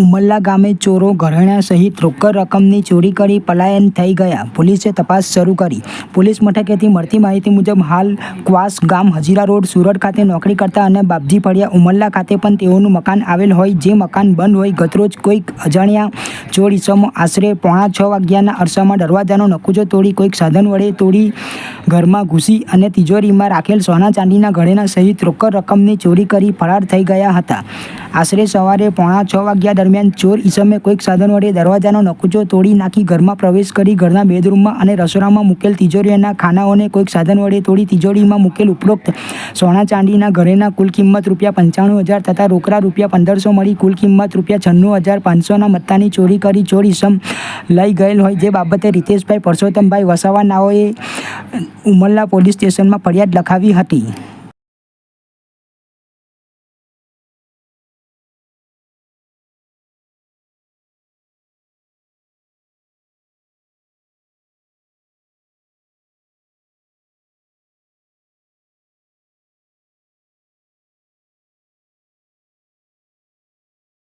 ઉમરલા ગામે ચોરો ઘરેણાં સહિત રોકડ રકમની ચોરી કરી પલાયન થઈ ગયા. પોલીસે તપાસ શરૂ કરી. પોલીસ મથકેથી મળતી માહિતી મુજબ હાલ ક્વાસ ગામ હજીરા રોડ, સુરત ખાતે નોકરી કરતા અને બાપજી ફળિયા ઉમરલા ખાતે પણ તેઓનું મકાન આવેલ હોય. જે મકાન બંધ હોય, ગતરોજ કોઈક અજાણ્યા ચોર ઈસમો આશરે પોણા છ વાગ્યાના અરસામાં દરવાજાનો નકુજો તોડી કોઈક સાધન વડે તોડી ઘરમાં ઘૂસી અને તિજોરીમાં રાખેલ સોના ચાંદીના ઘરેણાં સહિત રોકડ રકમની ચોરી કરી ફરાર થઈ ગયા હતા. આશરે સવારે પોણા છ વાગ્યા દરમિયાન ચોર ઈસમે કોઈક સાધન વડે દરવાજાનો નકુચો તોડી નાખી ઘરમાં પ્રવેશ કરી ઘરના બેડરૂમમાં અને રસોડામાં મૂકેલ તિજોરીઓના ખાનાઓને કોઈક સાધન વડે તોડી તિજોરીમાં મૂકેલ ઉપરોક્ત સોના ચાંદીના ઘરેના કુલ કિંમત રૂપિયા પંચાણું હજાર તથા રોકડા રૂપિયા પંદરસો મળી કુલ કિંમત રૂપિયા છન્નું હજાર પાંચસોના મત્તાની ચોરી કરી ચોર ઈસમ લઈ ગયેલ હોય જે બાબતે રીતેશભાઈ પરસોત્તમભાઈ વસાવા નાઓએ ઉમરલા પોલીસ સ્ટેશનમાં ફરિયાદ લખાવી હતી.